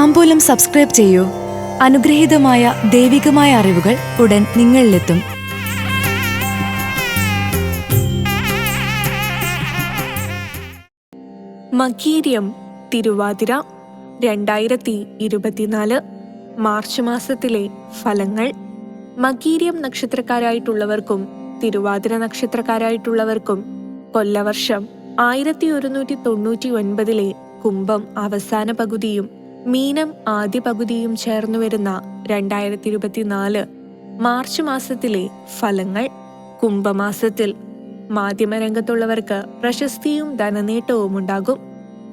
താമ്പൂലം subscribe ചെയ്യൂ. അനുഗ്രഹീതമായ ദൈവികമായ അറിവുകൾ ഉടൻ നിങ്ങളിലെത്തും. മകീര്യം തിരുവാതിര രണ്ടായിരത്തി ഇരുപത്തിനാല് മാർച്ച് മാസത്തിലെ ഫലങ്ങൾ. മകീര്യം നക്ഷത്രക്കാരായിട്ടുള്ളവർക്കും തിരുവാതിര നക്ഷത്രക്കാരായിട്ടുള്ളവർക്കും കൊല്ലവർഷം ആയിരത്തി ഒരുന്നൂറ്റി തൊണ്ണൂറ്റി ഒൻപതിലെ കുംഭം അവസാന പകുതിയും മീനം ആദ്യ പകുതിയും ചേർന്നു വരുന്ന രണ്ടായിരത്തി ഇരുപത്തിനാല് മാർച്ച് മാസത്തിലെ ഫലങ്ങൾ കുംഭമാസത്തിൽ മാധ്യമരംഗത്തുള്ളവർക്ക് പ്രശസ്തിയും ധനനേട്ടവും ഉണ്ടാകും.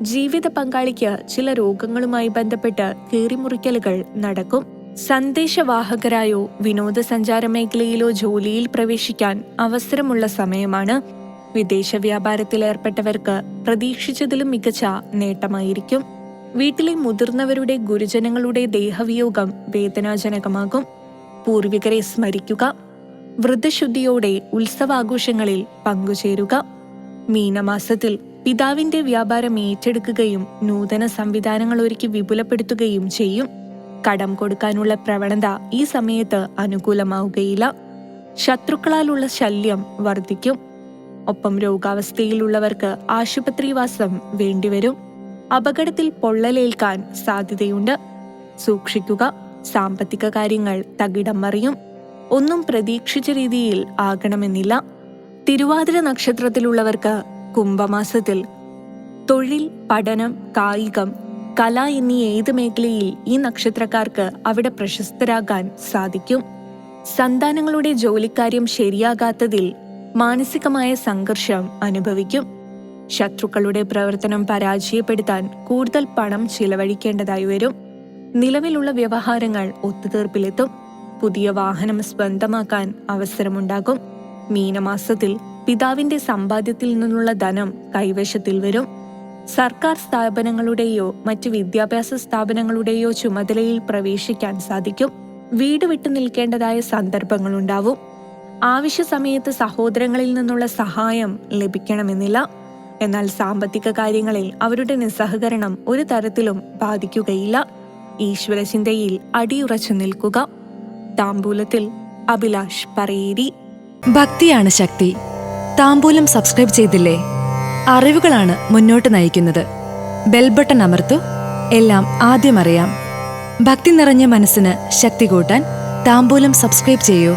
ജീവിത പങ്കാളിക്ക് ചില രോഗങ്ങളുമായി ബന്ധപ്പെട്ട് കീറിമുറിക്കലുകൾ നടക്കും. സന്ദേശവാഹകരായോ വിനോദസഞ്ചാര മേഖലയിലോ ജോലിയിൽ പ്രവേശിക്കാൻ അവസരമുള്ള സമയമാണ്. വിദേശ വ്യാപാരത്തിൽ ഏർപ്പെട്ടവർക്ക് പ്രതീക്ഷിച്ചതിലും മികച്ച നേട്ടമായിരിക്കും. വീട്ടിലെ മുതിർന്നവരുടെ ഗുരുജനങ്ങളുടെ ദേഹവിയോഗം വേദനാജനകമാകും. പൂർവികരെ സ്മരിക്കുക. വ്രതശുദ്ധിയോടെ ഉത്സവാഘോഷങ്ങളിൽ പങ്കുചേരുക. മീനമാസത്തിൽ പിതാവിന്റെ വ്യാപാരം ഏറ്റെടുക്കുകയും നൂതന സംവിധാനങ്ങൾ ഒരുക്കി വിപുലപ്പെടുത്തുകയും ചെയ്യും. കടം കൊടുക്കാനുള്ള പ്രവണത ഈ സമയത്ത് അനുകൂലമാവുകയില്ല. ശത്രുക്കളാലുള്ള ശല്യം വർദ്ധിക്കും. ഒപ്പം രോഗാവസ്ഥയിലുള്ളവർക്ക് ആശുപത്രിവാസം വേണ്ടിവരും. അപകടത്തിൽ പൊള്ളലേൽക്കാൻ സാധ്യതയുണ്ട്. സൂക്ഷിക്കുക സാമ്പത്തിക കാര്യങ്ങൾ തകിടം മറിയും. ഒന്നും പ്രതീക്ഷിച്ച രീതിയിൽ ആകണമെന്നില്ല. തിരുവാതിര നക്ഷത്രത്തിലുള്ളവർക്ക് കുംഭമാസത്തിൽ തൊഴിൽ പഠനം കായികം കല എന്നീ ഏത് മേഖലയിൽ ഈ നക്ഷത്രക്കാർക്ക് അവിടെ പ്രശസ്തരാകാൻ സാധിക്കും? സന്താനങ്ങളുടെ ജോലിക്കാര്യം ശരിയാകാത്തതിൽ മാനസികമായ സംഘർഷം അനുഭവിക്കും. ശത്രുക്കളുടെ പ്രവർത്തനം പരാജയപ്പെടുത്താൻ കൂടുതൽ പണം ചിലവഴിക്കേണ്ടതായി വരും. നിലവിലുള്ള വ്യവഹാരങ്ങൾ ഒത്തുതീർപ്പിലെത്തും. പുതിയ വാഹനം സ്വന്തമാക്കാൻ അവസരമുണ്ടാകും. മീനമാസത്തിൽ പിതാവിന്റെ സമ്പാദ്യത്തിൽ നിന്നുള്ള ധനം കൈവശത്തിൽ വരും. സർക്കാർ സ്ഥാപനങ്ങളുടെയോ മറ്റ് വിദ്യാഭ്യാസ സ്ഥാപനങ്ങളുടെയോ ചുമതലയിൽ പ്രവേശിക്കാൻ സാധിക്കും. വീട് വിട്ടു നിൽക്കേണ്ടതായ സന്ദർഭങ്ങളുണ്ടാവും ആവശ്യ സമയത്ത് സഹോദരങ്ങളിൽ നിന്നുള്ള സഹായം ലഭിക്കണമെന്നില്ല. എന്നാൽ സാമ്പത്തിക കാര്യങ്ങളിൽ അവരുടെ നിസ്സഹകരണം ഒരു തരത്തിലും ബാധിക്കുകയില്ല. ഈശ്വരചിന്തയിൽ അടിയുറച്ചു നിൽക്കുക. താമ്പൂലത്തിൽ അഭിലാഷ് പറയേരി. ഭക്തിയാണ് ശക്തി. താമ്പൂലം സബ്സ്ക്രൈബ് ചെയ്തില്ലേ? അറിവുകളാണ് മുന്നോട്ട് നയിക്കുന്നത്. ബെൽബട്ടൺ അമർത്തു. എല്ലാം ആദ്യം അറിയാം. ഭക്തി നിറഞ്ഞ മനസ്സിന് ശക്തി കൂട്ടാൻ താമ്പൂലം സബ്സ്ക്രൈബ് ചെയ്യൂ.